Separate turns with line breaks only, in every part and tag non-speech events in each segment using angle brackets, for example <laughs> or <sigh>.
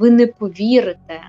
Ви не повірите,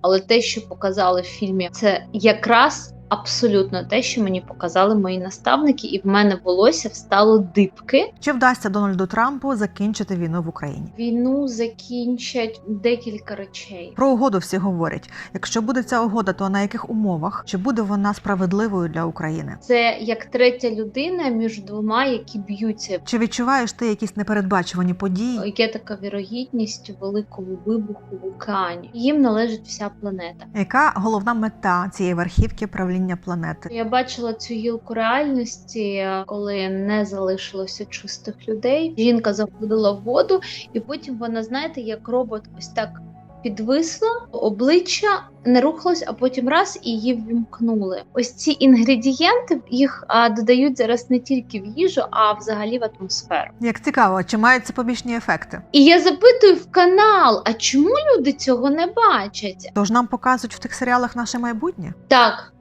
але те, що показали в фільмі, це якраз абсолютно те, що мені показали мої наставники, і в мене волосся встало дибки.
Чи вдасться Дональду Трампу закінчити війну в Україні?
Війну закінчать декілька речей.
Про угоду всі говорять. Якщо буде ця угода, то на яких умовах? Чи буде вона справедливою для України?
Це як третя людина між двома, які б'ються.
Чи відчуваєш ти якісь непередбачувані події?
Є така вірогідність великого вибуху в океані. Їм належить вся планета.
Яка головна мета цієї верхівки правління планети?
Я бачила цю гілку реальності, коли не залишилося чистих людей. Жінка заходила в воду, і потім вона, знаєте, як робот, ось так підвисла, обличчя не рухалось, а потім раз і її ввімкнули. Ось ці інгредієнти їх а, додають зараз не тільки в їжу, а взагалі в атмосферу.
Як цікаво, чи мають це побічні ефекти?
І я запитую в канал: а чому люди цього не бачать?
Тож нам показують в тих серіалах наше майбутнє?
Так.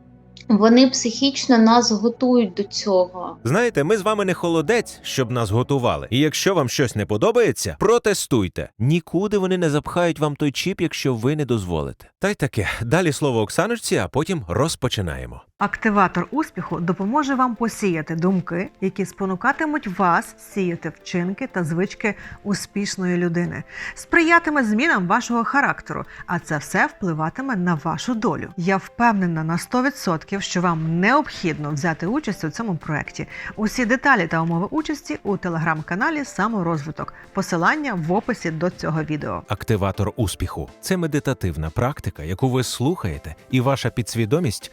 Вони психічно нас готують до цього.
Знаєте, ми з вами не холодець, щоб нас готували. І якщо вам щось не подобається, протестуйте. Нікуди вони не запхають вам той чіп, якщо ви не дозволите. Та й таке. Далі слово Оксаночці, а потім розпочинаємо.
Активатор успіху допоможе вам посіяти думки, які спонукатимуть вас сіяти вчинки та звички успішної людини, сприятиме змінам вашого характеру, а це все впливатиме на вашу долю. Я впевнена на 100%, що вам необхідно взяти участь у цьому проєкті. Усі деталі та умови участі у телеграм-каналі Саморозвиток. Посилання в описі до цього відео.
Активатор успіху це медитативна практика, яку ви слухаєте, і ваша підсвідомість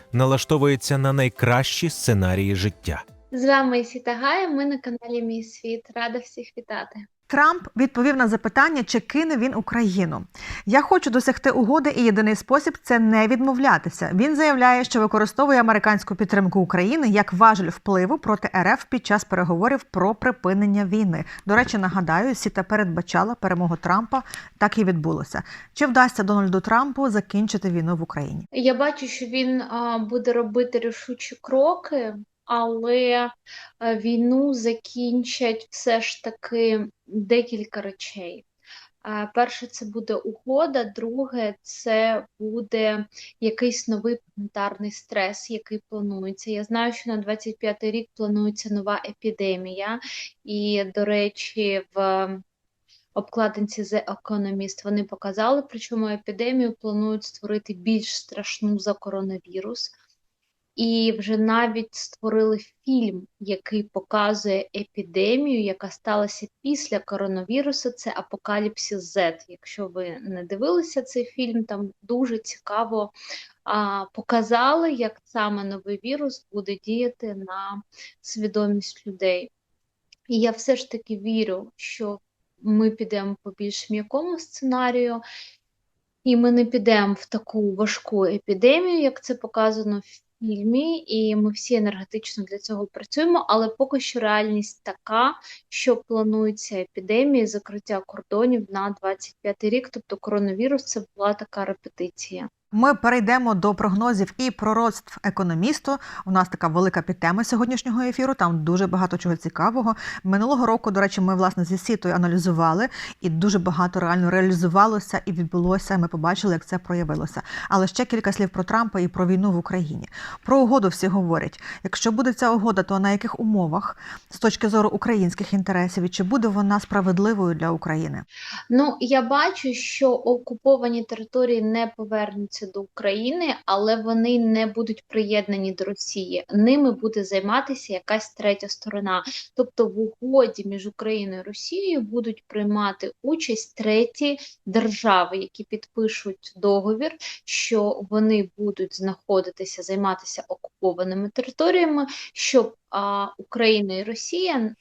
налаштовується на найкращі сценарії життя.
З вами Сіта Гая, ми на каналі Мій Світ. Рада всіх вітати.
Трамп відповів на запитання, чи кине він Україну. Я хочу досягти угоди, і єдиний спосіб це не відмовлятися. Він заявляє, що використовує американську підтримку України як важель впливу проти РФ під час переговорів про припинення війни. До речі, нагадаю, Сіта передбачала перемогу Трампа. Так і відбулося. Чи вдасться Дональду Трампу закінчити війну в Україні?
Я бачу, що він буде робити рішучі кроки, але війну закінчать все ж таки декілька речей. Перше, це буде угода, друге, це буде якийсь новий планетарний стрес, який планується. Я знаю, що на 25-й рік планується нова епідемія, і, до речі, в обкладинці The Economist вони показали, причому епідемію планують створити більш страшну за коронавірус. І вже навіть створили фільм, який показує епідемію, яка сталася після коронавірусу. Це Апокаліпсис Z. Якщо ви не дивилися цей фільм, там дуже цікаво а, показали, як саме новий вірус буде діяти на свідомість людей. І я все ж таки вірю, що ми підемо по більш м'якому сценарію, і ми не підемо в таку важку епідемію, як це показано в фільмі, і ми всі енергетично для цього працюємо, але поки що реальність така, що планується епідемія, закриття кордонів на 25 рік, тобто коронавірус це була така репетиція.
Ми перейдемо до прогнозів і пророцтв економісту. У нас така велика підтема сьогоднішнього ефіру. Там дуже багато чого цікавого. Минулого року, до речі, ми власне зі сітою аналізували, і дуже багато реально реалізувалося і відбулося. Ми побачили, як це проявилося. Але ще кілька слів про Трампа і про війну в Україні. Про угоду всі говорять. Якщо буде ця угода, то на яких умовах з точки зору українських інтересів і чи буде вона справедливою для України?
Ну, я бачу, що окуповані території не повернуться до України, але вони не будуть приєднані до Росії. Ними буде займатися якась третя сторона. Тобто в угоді між Україною і Росією будуть приймати участь треті держави, які підпишуть договір, що вони будуть знаходитися, займатися окупованими територіями, щоб а, Україна і Росія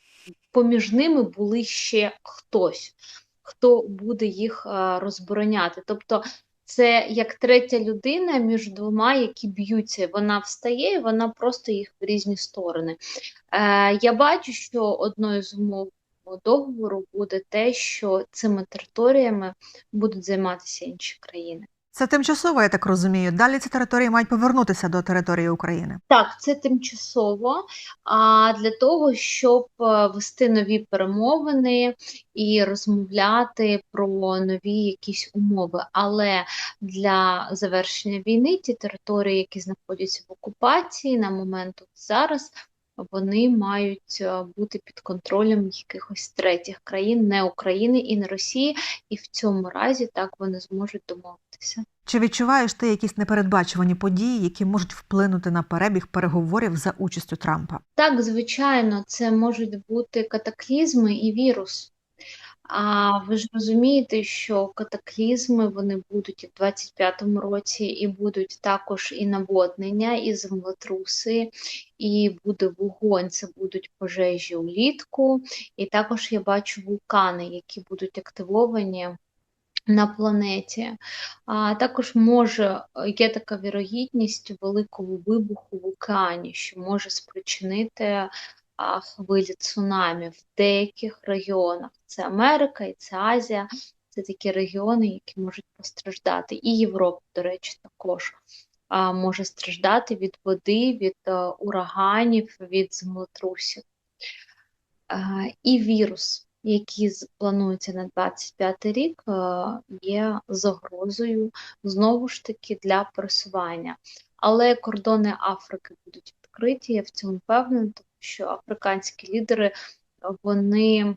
поміж ними були ще хтось. Хто буде їх розбороняти? Тобто це як третя людина між двома, які б'ються. Вона встає, і вона просто їх в різні сторони. Е, Я бачу, що одною з умов договору буде те, що цими територіями будуть займатися інші країни.
Це тимчасово, я так розумію. Далі ці території мають повернутися до території України.
Так, це тимчасово. А для того, щоб е, вести нові перемовини і розмовляти про нові якісь умови. Але для завершення війни ті території, які знаходяться в окупації на момент зараз, вони мають е, бути під контролем якихось третіх країн, не України і не Росії, і в цьому разі так вони зможуть домовитися.
Чи відчуваєш ти якісь непередбачувані події, які можуть вплинути на перебіг переговорів за участю Трампа?
Так, звичайно, це можуть бути катаклізми і вірус. А ви ж розумієте, що катаклізми вони будуть і в 25-му році, і будуть також і наводнення, і землетруси, і буде вогонь, це будуть пожежі улітку, і також я бачу вулкани, які будуть активовані на планеті. А також може є така вірогідність великого вибуху в океані, що може спричинити хвилі цунамі в деяких регіонах. Це Америка і це Азія. Це такі регіони, які можуть постраждати. І Європа, до речі, також може страждати від води, від а, ураганів, від землетрусів. І вірус, який планується на 25 рік, а, є загрозою знову ж таки для просування. Але кордони Африки будуть відкриті, я в цьому впевнена, що африканські лідери вони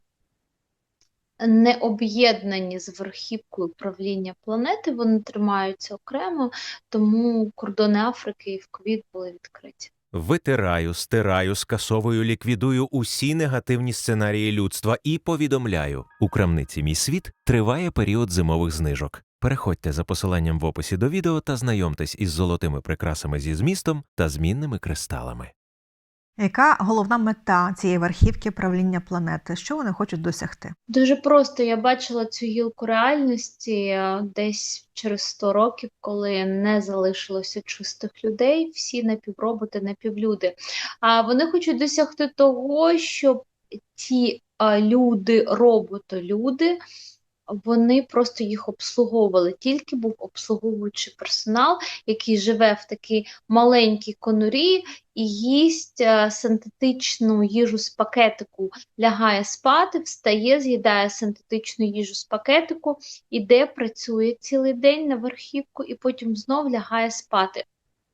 не об'єднані з верхівкою правління планети, вони тримаються окремо, тому кордони Африки і в ковід були відкриті.
Витираю, стираю, скасовую, ліквідую усі негативні сценарії людства і повідомляю: у крамниці Мій світ триває період зимових знижок. Переходьте за посиланням в описі до відео та знайомтесь із золотими прикрасами зі змістом та змінними кристалами.
Яка головна мета цієї верхівки правління планети? Що вони хочуть досягти?
Дуже просто я бачила цю гілку реальності е, десь через 100 років, коли не залишилося чистих людей, всі напівроботи, напівлюди. А вони хочуть досягти того, щоб ті люди, роботи-люди вони просто їх обслуговували. Тільки був обслуговуючий персонал, який живе в такій маленькій конурі і їсть е, синтетичну їжу з пакетику, лягає спати, встає, з'їдає синтетичну їжу з пакетику, іде, працює цілий день на верхівку і потім знов лягає спати.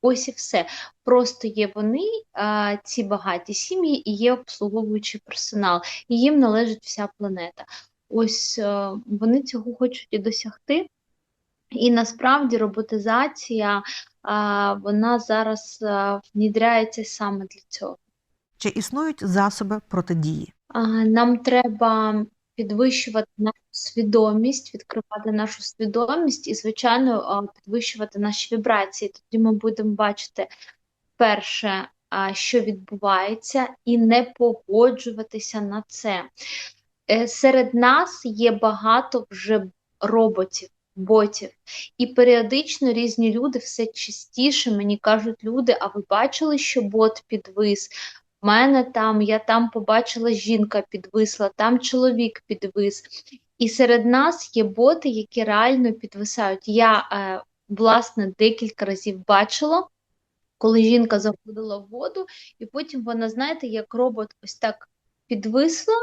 Ось і все. Просто є вони, ці багаті сім'ї, і є обслуговуючий персонал, і їм належить вся планета. Ось е, вони цього хочуть і досягти. І насправді роботизація вона зараз е, внідряється саме для цього.
Чи існують засоби протидії?
Нам треба підвищувати нашу свідомість, відкривати нашу свідомість і, звичайно, підвищувати наші вібрації. Тоді ми будемо бачити перше, що відбувається, і не погоджуватися на це. Е, серед нас є багато вже роботів, ботів, і періодично різні люди все частіше мені кажуть, люди, а ви бачили, що бот підвис? В мене там, я там побачила жінка підвисла, там чоловік підвис. І серед нас є боти, які реально підвисають. Я, е, власне, декілька разів бачила, коли жінка заходила в воду, і потім вона, знаєте, як робот ось так підвисла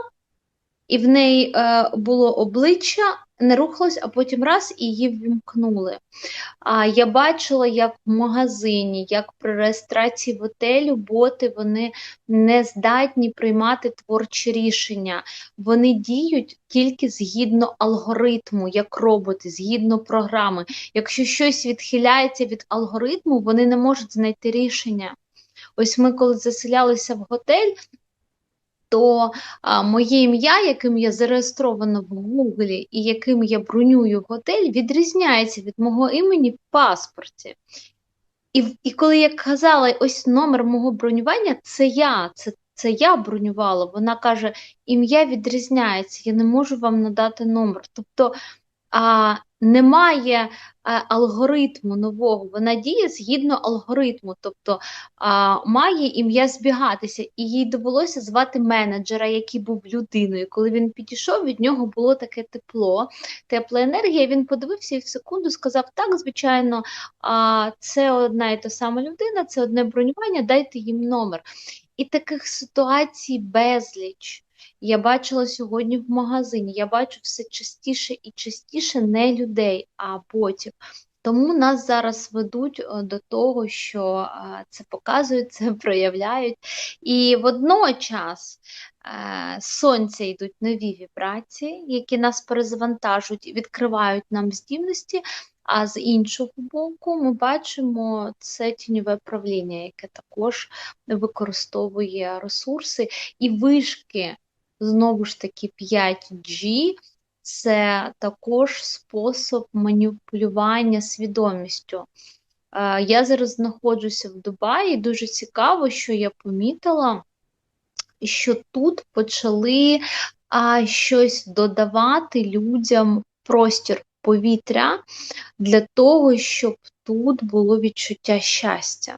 і в неї е, було обличчя, не рухалось, а потім раз і її ввімкнули. А я бачила, як в магазині, як при реєстрації в отелю боти вони не здатні приймати творчі рішення. Вони діють тільки згідно алгоритму, як роботи, згідно програми. Якщо щось відхиляється від алгоритму, вони не можуть знайти рішення. Ось ми, коли заселялися в готель, то а, моє ім'я, яким я зареєстрована в Гуглі і яким я бронюю готель, відрізняється від мого імені в паспорті. І і коли я казала, ось номер мого бронювання, це я, це це я бронювала. Вона каже: ім'я відрізняється, я не можу вам надати номер. Тобто а, немає е, алгоритму нового, вона діє згідно алгоритму, тобто має ім'я збігатися, і їй довелося звати менеджера, який був людиною. Коли він підійшов, від нього було таке тепло, тепла енергія. Він подивився і в секунду сказав: Так, звичайно, це одна і та сама людина, це одне бронювання, дайте їм номер. І таких ситуацій безліч. Я бачила сьогодні в магазині, я бачу все частіше і частіше не людей, а ботів. Тому нас зараз ведуть е, до того, що е, це показують, це <laughs> проявляють. І водночас е, сонця йдуть нові вібрації, які нас перезавантажують і відкривають нам здібності. А з іншого боку, ми бачимо це тіньове правління, яке також використовує ресурси і вишки знову ж таки 5G це також спосіб маніпулювання свідомістю. Е, Я зараз знаходжуся в Дубаї, і дуже цікаво, що я помітила, що тут почали а, щось додавати людям простір повітря для того, щоб тут було відчуття щастя.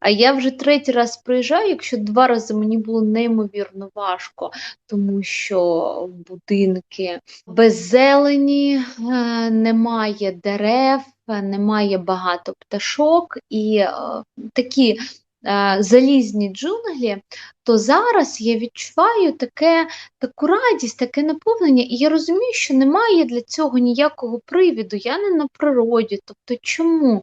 А я вже третій раз приїжджаю, якщо два рази мені було неймовірно важко, тому що будинки без зелені, е, немає дерев, немає багато пташок і е, такі е, залізні джунглі, то зараз я відчуваю таке, таку радість, таке наповнення, і я розумію, що немає для цього ніякого привіду. Я не на природі. Тобто чому?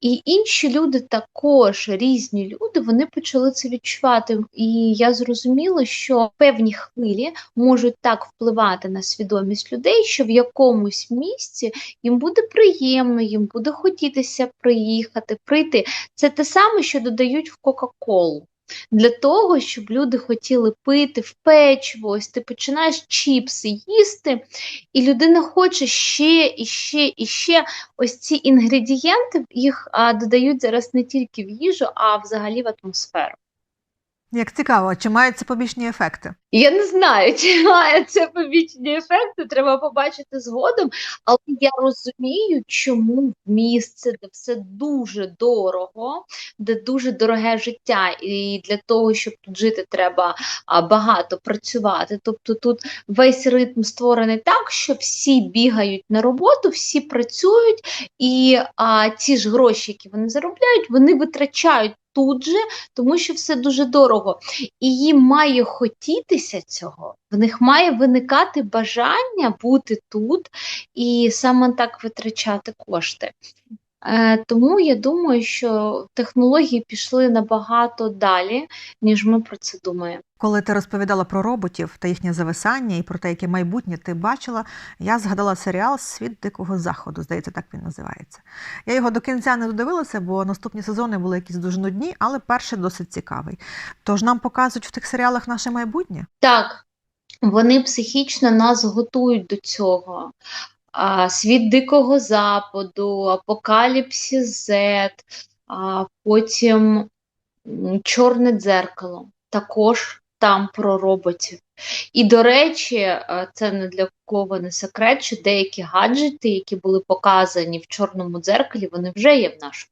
І інші люди також, різні люди, вони почали це відчувати. І я зрозуміла, що певні хвилі можуть так впливати на свідомість людей, що в якомусь місці їм буде приємно, їм буде хотітися приїхати, прийти. Це те саме, що додають в Кока-Колу. Для того, щоб люди хотіли пити в печиво, ось ти починаєш чіпси їсти, і людина хоче ще і ще і ще. Ось ці інгредієнти їх а, додають зараз не тільки в їжу, а взагалі в атмосферу.
Як цікаво, чи мають це побічні ефекти?
Я не знаю, <laughs> чи має це побічні ефекти, треба побачити згодом, але я розумію, чому місце, де все дуже дорого, де дуже дороге життя, і для того, щоб тут жити, треба багато працювати. Тобто тут весь ритм створений так, що всі бігають на роботу, всі працюють, і а, ці ж гроші, які вони заробляють, вони витрачають. Тут же, тому що все дуже дорого, і їм має хотітися цього, в них має виникати бажання бути тут і саме так витрачати кошти. Е, Тому я думаю, що технології пішли набагато далі, ніж ми про це думаємо.
Коли ти розповідала про роботів та їхнє зависання і про те, яке майбутнє ти бачила, я згадала серіал Світ Дикого Заходу, здається, так він називається. Я його до кінця не додивилася, бо наступні сезони були якісь дуже нудні, але перший досить цікавий. Тож нам показують в тих серіалах наше майбутнє.
Так, вони психічно нас готують до цього. Світ Дикого Западу, Апокаліпсис Зет, а потім Чорне дзеркало. Також там про роботів. І, до речі, е, це не для кого не секрет, що деякі гаджети, які були показані в чорному дзеркалі, вони вже є в нашому.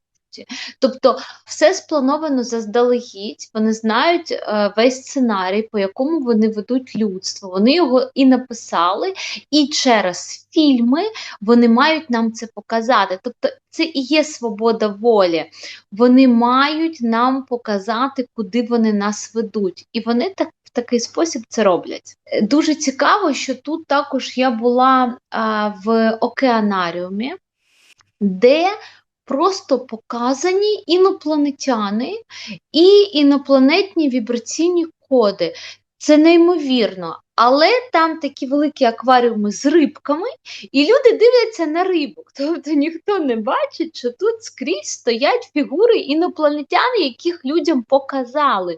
Тобто все сплановано заздалегідь, вони знають е, весь сценарій, по якому вони ведуть людство. Вони його і написали, і через фільми вони мають нам це показати. Тобто це і є свобода волі. Вони мають нам показати, куди вони нас ведуть. І вони так. В такий спосіб це роблять. Е, Дуже цікаво, що тут також я була а, в океанаріумі, де просто показані інопланетяни і інопланетні вібраційні коди. Це неймовірно. Але там такі великі акваріуми з рибками, і люди дивляться на рибок. <laughs> Тобто ніхто не бачить, що тут скрізь стоять фігури інопланетян, яких людям показали.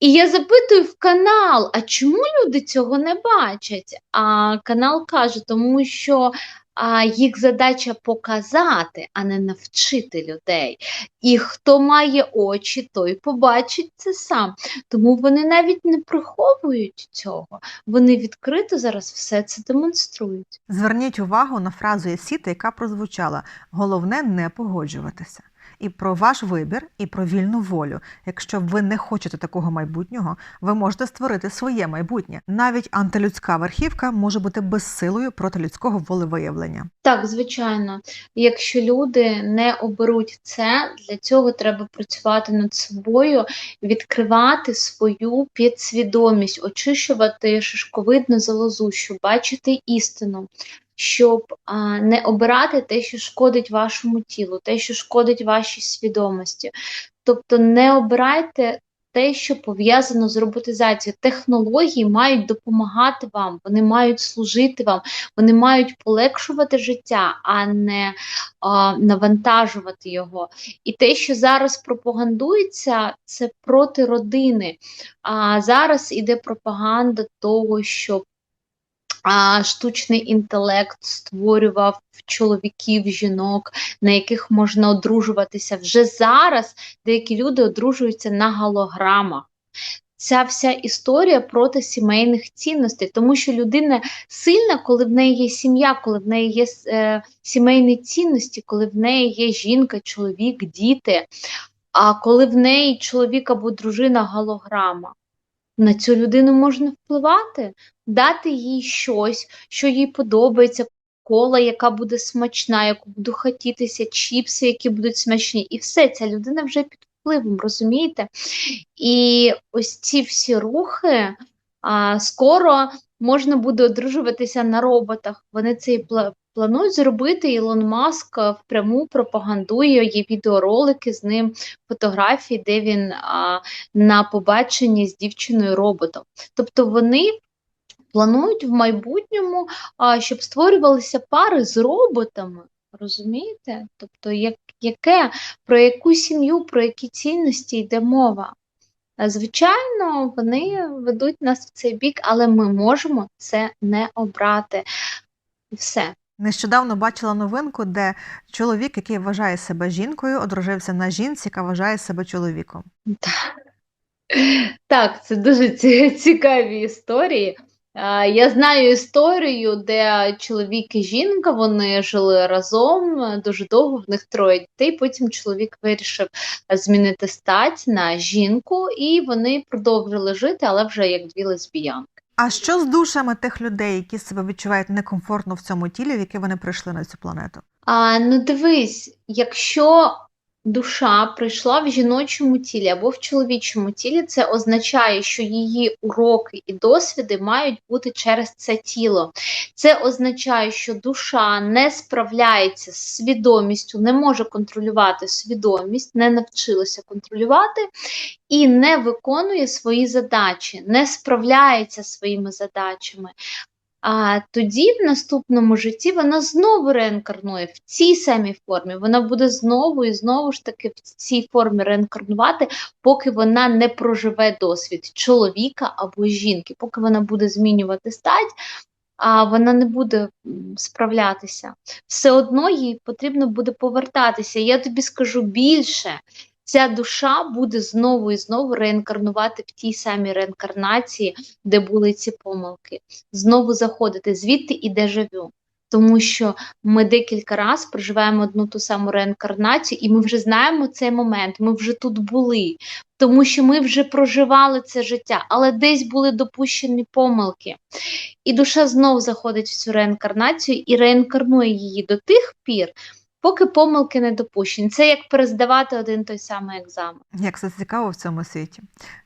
І я запитую в канал: а чому люди цього не бачать? А канал каже, тому що а їх задача показати, а не навчити людей. І хто має очі, той побачить це сам. Тому вони навіть не приховують цього. Вони відкрито зараз все це демонструють.
Зверніть увагу на фразу Єсіти, яка прозвучала: головне не погоджуватися. І про ваш вибір, і про вільну волю. Якщо ви не хочете такого майбутнього, ви можете створити своє майбутнє. Навіть антилюдська верхівка може бути безсилою проти людського волевиявлення.
Так, звичайно, якщо люди не оберуть це, для цього треба працювати над собою, відкривати свою підсвідомість, очищувати шишковидну залозу, щоб бачити істину, щоб а, не обирати те, що шкодить вашому тілу, те, що шкодить вашій свідомості. Тобто не обирайте те, що пов'язано з роботизацією. Технології мають допомагати вам, вони мають служити вам, вони мають полегшувати життя, а не а, навантажувати його. І те, що зараз пропагандується, це проти родини. А зараз іде пропаганда того, щоб а, штучний інтелект створював чоловіків, жінок, на яких можна одружуватися. Вже зараз деякі люди одружуються на голограмах. Ця вся історія проти сімейних цінностей, тому що людина сильна, коли в неї є сім'я, коли в неї є е, сімейні цінності, коли в неї є жінка, чоловік, діти. А коли в неї чоловік або дружина голограма, на цю людину можна впливати, дати їй щось, що їй подобається, кола, яка буде смачна, яку буду хотітися, чіпси, які будуть смачні, і все, ця людина вже під впливом, розумієте? І ось ці всі рухи а, скоро можна буде одружуватися на роботах. Вони це і планують зробити. Ілон Маск впряму пропагандує, є відеоролики з ним, фотографії, де він а, на побаченні з дівчиною роботом. Тобто вони планують в майбутньому, а, щоб створювалися пари з роботами. Розумієте? Тобто, як, яке, про яку сім'ю, про які цінності йде мова? Звичайно, вони ведуть нас в цей бік, але ми можемо це не обрати. І все.
Нещодавно бачила новинку, де чоловік, який вважає себе жінкою, одружився на жінці, яка вважає себе чоловіком.
Так, це дуже цікаві історії. А, Я знаю історію, де чоловік і жінка вони жили разом е, дуже довго, в них троє дітей. Потім чоловік вирішив е, змінити стать на жінку, і вони продовжили жити, але вже як дві лесбіянки.
А що з душами тих людей, які себе відчувають некомфортно в цьому тілі, в яке вони прийшли на цю планету?
А, ну дивись, якщо душа прийшла в жіночому тілі або в чоловічому тілі, це означає, що її уроки і досвіди мають бути через це тіло. Це означає, що душа не справляється з свідомістю, не може контролювати свідомість, не навчилася контролювати і не виконує свої задачі, не справляється своїми задачами. А тоді в наступному житті вона знову реінкарнує в цій самій формі. Вона буде знову і знову ж таки в цій формі реінкарнувати, поки вона не проживе досвід чоловіка або жінки, поки вона буде змінювати стать, а вона не буде справлятися. Все одно їй потрібно буде повертатися. Я тобі скажу більше. Ця душа буде знову і знову реінкарнувати в тій самій реінкарнації, де були ці помилки знову заходити, звідти і дежавю. Тому що ми декілька разів проживаємо одну ту саму реінкарнацію, і ми вже знаємо цей момент, ми вже тут були, тому що ми вже проживали це життя, але десь були допущені помилки. І душа знов заходить в цю реінкарнацію і реінкарнує її до тих пір, поки помилки не допущені. Це як перездавати один той самий екзамен.
Як це цікаво в цьому світі.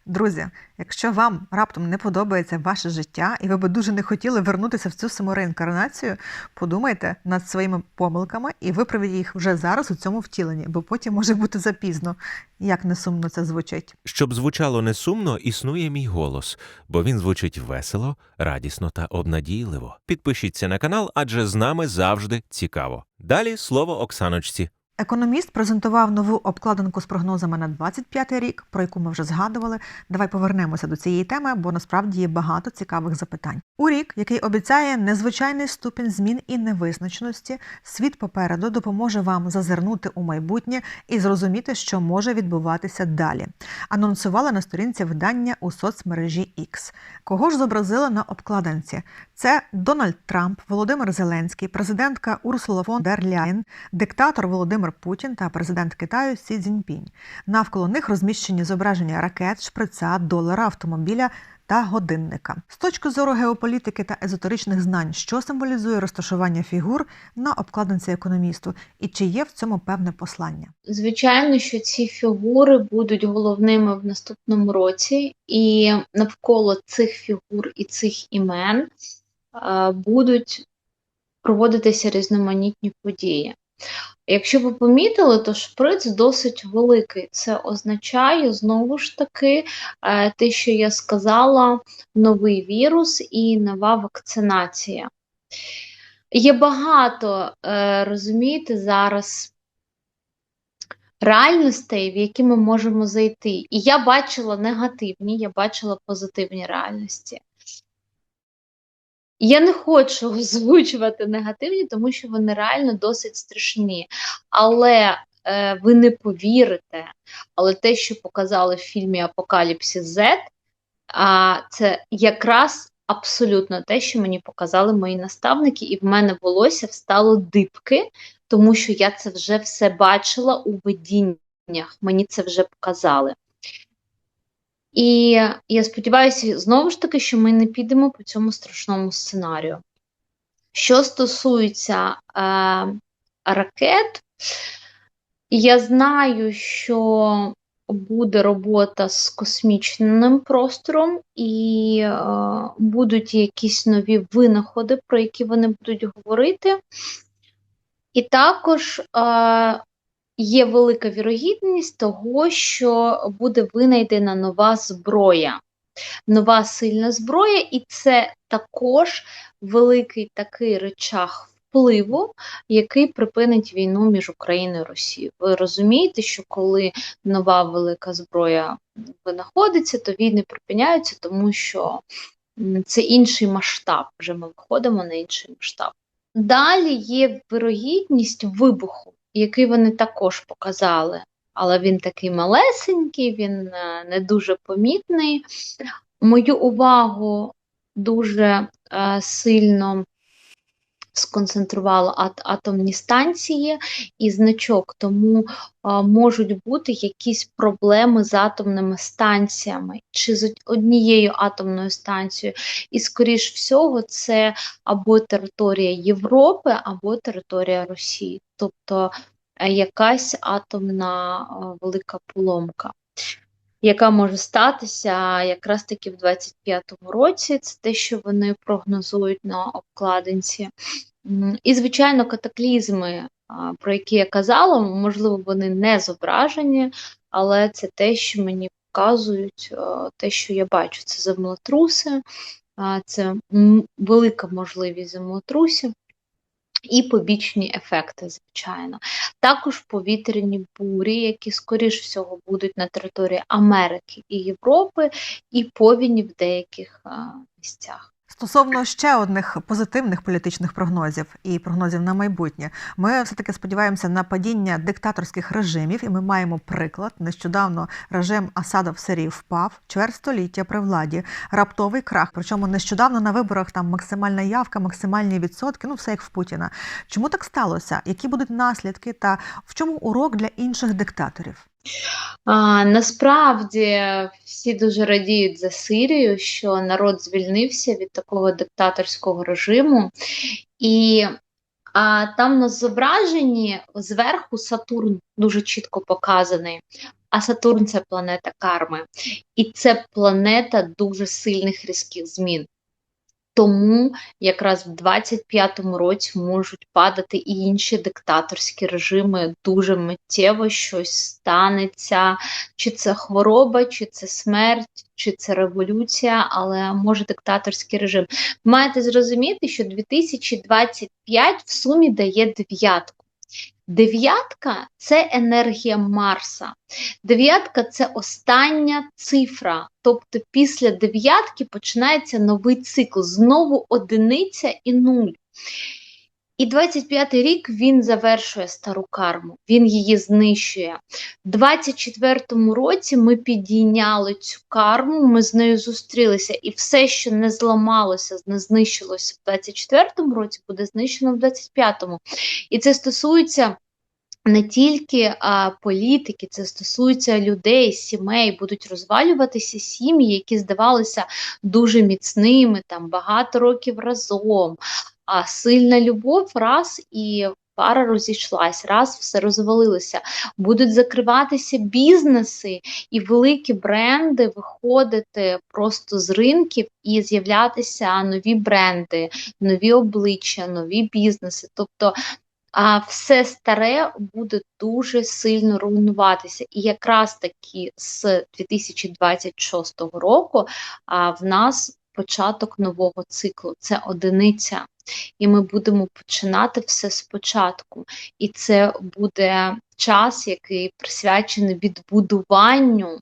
Друзі, якщо вам раптом не подобається ваше життя, і ви би дуже не хотіли вернутися в цю саму реінкарнацію, подумайте над своїми помилками і виправіть їх вже зараз у цьому втіленні, бо потім може бути запізно. Як не сумно це звучить.
Щоб звучало не сумно, існує мій голос, бо він звучить весело, радісно та обнадійливо. Підпишіться на канал, адже з нами завжди цікаво. Далі слово Оксаночці.
Економіст презентував нову обкладинку з прогнозами на 25 рік, про яку ми вже згадували. Давай повернемося до цієї теми, бо насправді є багато цікавих запитань. У рік, який обіцяє незвичайний ступінь змін і невизначеності, світ попереду допоможе вам зазирнути у майбутнє і зрозуміти, що може відбуватися далі. Анонсували на сторінці видання у соцмережі X. Кого ж зобразили на обкладинці? Це Дональд Трамп, Володимир Зеленський, президентка Урсула фон дер Ляєн, диктатор Володимир Путін та президент Китаю Сі Цзіньпінь. Навколо них розміщені зображення ракет, шприца, долара, автомобіля та годинника. З точки зору геополітики та езотеричних знань, що символізує розташування фігур на обкладинці економісту, і чи є в цьому певне послання?
Звичайно, що ці фігури будуть головними в наступному році, і навколо цих фігур і цих імен будуть проводитися різноманітні події. Якщо ви помітили, то шприц досить великий. Це означає знову ж таки е, те, що я сказала, новий вірус і нова вакцинація. Є багато, е, розумієте, зараз реальностей, в які ми можемо зайти. І я бачила негативні, я бачила позитивні реальності. Я не хочу <laughs> озвучувати негативні, тому що вони реально досить страшні. Але е, ви не повірите, але те, що показали в фільмі Апокаліпсис Z, а, це якраз абсолютно те, що мені показали мої наставники, і в мене волосся встало дибки, тому що я це вже все бачила у видіннях. Мені це вже показали. І я сподіваюся, знову ж таки, що ми не підемо по цьому страшному сценарію. Що стосується е, ракет, я знаю, що буде робота з космічним простором, і е, будуть якісь нові винаходи, про які вони будуть говорити. І також е, є велика вірогідність того, що буде винайдена нова зброя, нова сильна зброя, і це також великий такий речах впливу, який припинить війну між Україною і Росією. Ви розумієте, що коли нова велика зброя винаходиться, то війни припиняються, тому що це інший масштаб. Вже ми виходимо на інший масштаб. Далі є вирогідність вибуху який вони також показали. Але він такий малесенький, він е, не дуже помітний. Мою увагу дуже е, сильно сконцентрувала ат атомні станції і значок, тому а, можуть бути якісь проблеми з атомними станціями чи з однією атомною станцією. І, скоріш всього, це або територія Європи, або територія Росії, тобто е, якась атомна велика поломка. Яка може статися якраз таки в 25-му році, це те, що вони прогнозують на обкладинці. І, звичайно, катаклізми, про які я казала, можливо, вони не зображені, але це те, що мені показують, те, що я бачу, це землетруси, це велика можливість землетрусів. І побічні ефекти, звичайно. Також повітряні бурі, які, скоріш всього, будуть на території Америки і Європи, і повіні в деяких місцях.
Стосовно ще одних позитивних політичних прогнозів і прогнозів на майбутнє, ми все таки сподіваємося на падіння диктаторських режимів, і ми маємо приклад. Нещодавно режим Асада в Сирії впав, чверть століття при владі, раптовий крах. Причому нещодавно на виборах там максимальна явка, максимальні відсотки. Ну все як в Путіна. Чому так сталося? Які будуть наслідки, та в чому урок для інших диктаторів?
А, Насправді всі дуже радіють за Сирію, що народ звільнився від такого диктаторського режиму, і а, там на зображенні зверху Сатурн дуже чітко показаний. А Сатурн це планета карми, і це планета дуже сильних різких змін. Тому якраз в 25-му році можуть падати і інші диктаторські режими дуже миттєво щось станеться, чи це хвороба, чи це смерть, чи це революція, але може диктаторський режим. Маєте зрозуміти, що 2025 в сумі дає дев'ятку. Дев'ятка це енергія Марса. Дев'ятка це остання цифра. Тобто після дев'ятки починається новий цикл. Знову одиниця і нуль. І 25-й рік він завершує стару карму, він її знищує. У 24-му році ми підійняли цю карму, ми з нею зустрілися, і все, що не зламалося, не знищилося в 24-му році, буде знищено в 25-му. І це стосується. Не тільки а, політики, це стосується людей, сімей, будуть розвалюватися сім'ї, які здавалися дуже міцними, там багато років разом, а сильна любов раз і пара розійшлась, раз все розвалилося. Будуть закриватися бізнеси і великі бренди виходити просто з ринків і з'являтися нові бренди, нові обличчя, нові бізнеси. Тобто а все старе буде дуже сильно руйнуватися. І якраз таки з 2026 року а, в нас початок нового циклу, це одиниця. І ми будемо починати все спочатку. І це буде час, який присвячений відбудуванню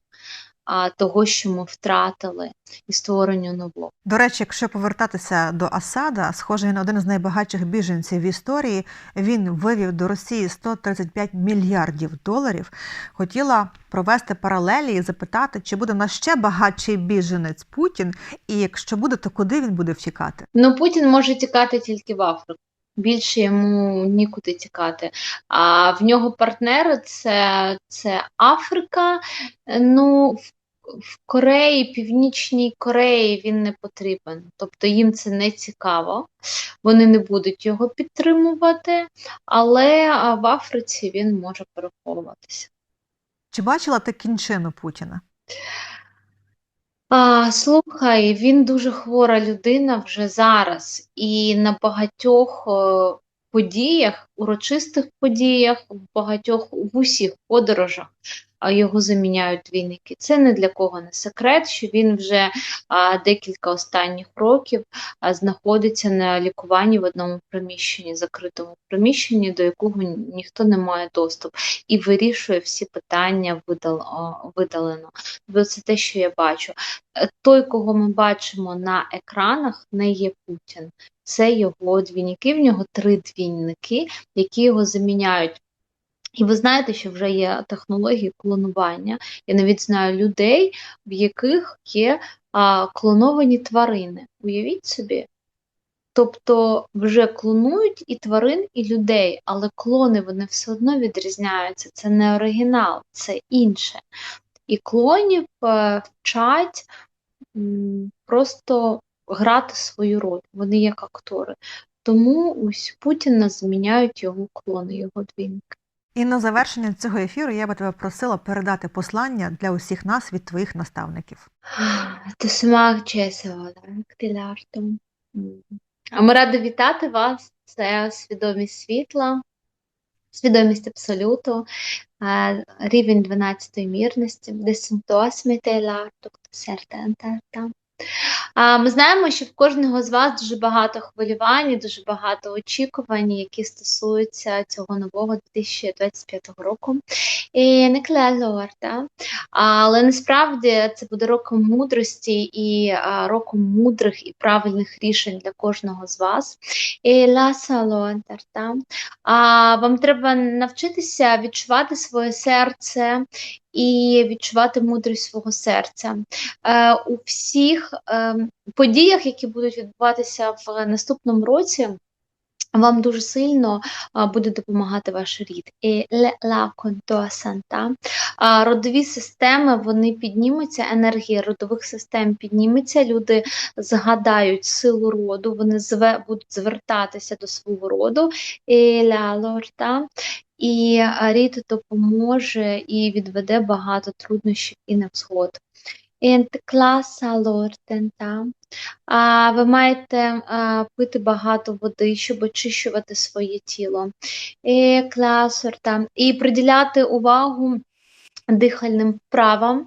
того, що ми втратили, і створенню нового.
До речі, якщо повертатися до Асада, схоже, він один з найбагатших біженців в історії. Він вивів до Росії 135 мільярдів доларів. Хотіла провести паралелі і запитати, чи буде в нас ще багатший біженець Путін, і якщо буде, то куди він буде втікати?
Ну, Путін може тікати тільки в Африку. Більше йому нікуди тікати. А в нього партнери це, це Африка. Ну, в в Кореї, Північній Кореї він не потрібен. Тобто їм це не цікаво, вони не будуть його підтримувати, але в Африці він може переховуватися.
Чи бачила ти кінчину Путіна?
А, Слухай, він дуже хвора людина вже зараз, і на багатьох подіях, урочистих подіях, в багатьох в усіх подорожах а його заміняють двійники. Це не для кого не секрет, що він вже декілька останніх років знаходиться на лікуванні в одному приміщенні, закритому приміщенні, до якого ніхто не має доступ, і вирішує всі питання видал, видалено. Бо це те, що я бачу. Е, той, кого ми бачимо на екранах, не є Путін. Це його двійники, в нього три двійники, які його заміняють. І ви знаєте, що вже є технології клонування. Я навіть знаю людей, в яких є а, клоновані тварини. Уявіть собі. Тобто вже клонують і тварин, і людей, але клони вони все одно відрізняються. Це не оригінал, це інше. І клонів е, вчать просто грати свою роль. Вони як актори. Тому ось Путіна зміняють його клони, його двійники.
І на завершення цього ефіру я би тебе просила передати послання для усіх нас від твоїх наставників.
А Ми раді вітати вас. Це свідомість світла, свідомість абсолюту, рівень 12-ї мірності, десантуасмітейлар, тобто серта ми знаємо, що в кожного з вас дуже багато хвилювань, дуже багато очікувань, які стосуються цього нового 2025 року. І не клялорта. Але насправді це буде роком мудрості і роком мудрих і правильних рішень для кожного з вас. І Вам треба навчитися відчувати своє серце і відчувати мудрість свого серця. Е, У всіх е, подіях, які будуть відбуватися в наступному році. Вам дуже сильно буде допомагати ваш рід. І Santa. Родові системи вони піднімуться, енергія родових систем підніметься, люди згадають силу роду, вони зве, будуть звертатися до свого роду. І Lorda і рід допоможе і відведе багато труднощів і невзгод. А ви маєте а, пити багато води, щоб очищувати своє тіло. І, класор, і приділяти увагу дихальним вправам.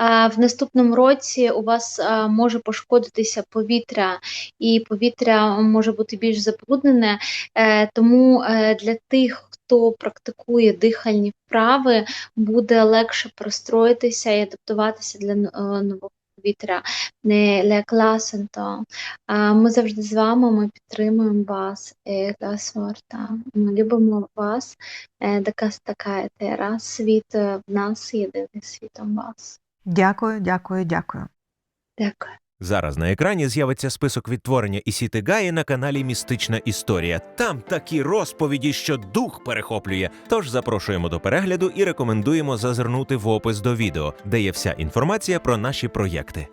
Е, В наступному році у вас може пошкодитися повітря, і повітря може бути більш забруднене. Е, Тому е, для тих, хто практикує дихальні вправи, буде легше простроїтися і адаптуватися для е, нового повітря. Не класенто. Ми завжди з вами, ми підтримуємо вас. е, сорта. Ми любимо вас. Е, Така така тера. Світ е, в нас єдиний світом вас.
Дякую, дякую, дякую.
Дякую.
Зараз на екрані з'явиться список відтворення Ісітигаї на каналі Містична Історія. Там такі розповіді, що дух перехоплює. Тож запрошуємо до перегляду і рекомендуємо зазирнути в опис до відео, де є вся інформація про наші проєкти.